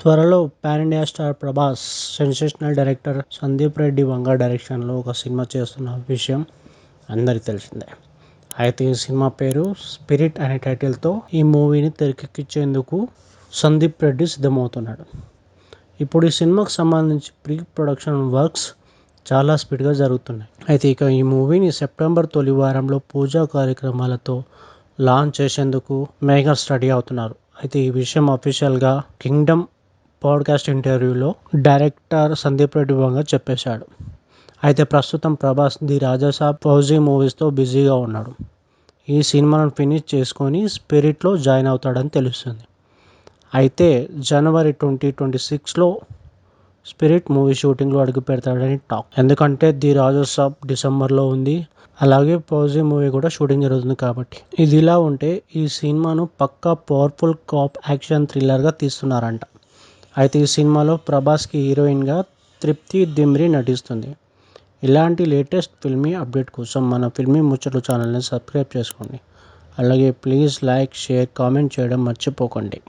త్వరలో pan India star Prabhas sensational director Sandeep Reddy Vanga డైరెక్షన్లో ఒక సినిమా చేస్తున్న విషయం అందరికీ తెలిసిందే. అయితే ఈ సినిమా పేరు స్పిరిట్ అనే టైటిల్తో ఈ మూవీని తెరకెక్కించేందుకు సందీప్ రెడ్డి సిద్ధమవుతున్నాడు. ఇప్పుడు ఈ సినిమాకు సంబంధించి ప్రీ ప్రొడక్షన్ వర్క్స్ చాలా స్పీడ్గా జరుగుతున్నాయి. అయితే ఇక ఈ మూవీని సెప్టెంబర్ తొలి వారంలో పూజా కార్యక్రమాలతో లాంచ్ చేసేందుకు మేకర్స్ రెడీ అవుతున్నారు. అయితే ఈ విషయం అఫీషియల్గా కింగ్డమ్ పాడ్కాస్ట్ ఇంటర్వ్యూలో డైరెక్టర్ సందీప్ రెడ్డి వంగ చెప్పేశాడు. అయితే ప్రస్తుతం ప్రభాస్ ది రాజాసాబ్ ఫౌజీ మూవీస్తో బిజీగా ఉన్నాడు. ఈ సినిమాను ఫినిష్ చేసుకొని స్పిరిట్లో జాయిన్ అవుతాడని తెలుస్తుంది. అయితే జనవరి ట్వంటీ ట్వంటీ సిక్స్లో స్పిరిట్ మూవీ షూటింగ్లో అడుగు పెడతాడని టాక్. ఎందుకంటే ది రాజాసాబ్ డిసెంబర్లో ఉంది. అలాగే ఫౌజీ మూవీ కూడా షూటింగ్ జరుగుతుంది కాబట్టి. ఇది ఇలా ఉంటే ఈ సినిమాను పక్కా పవర్ఫుల్ కాప్ యాక్షన్ థ్రిల్లర్గా తీస్తున్నారంట. అయితే ఈ సినిమాలో ప్రభాస్కి హీరోయిన్గా తృప్తి దిమ్రి నటిస్తుంది. ఇలాంటి లేటెస్ట్ ఫిల్మీ అప్డేట్ కోసం మన ఫిల్మీ ముచ్చట్లు ఛానల్ని సబ్స్క్రైబ్ చేసుకోండి. అలాగే ప్లీజ్ లైక్ షేర్ కామెంట్ చేయడం మర్చిపోకండి.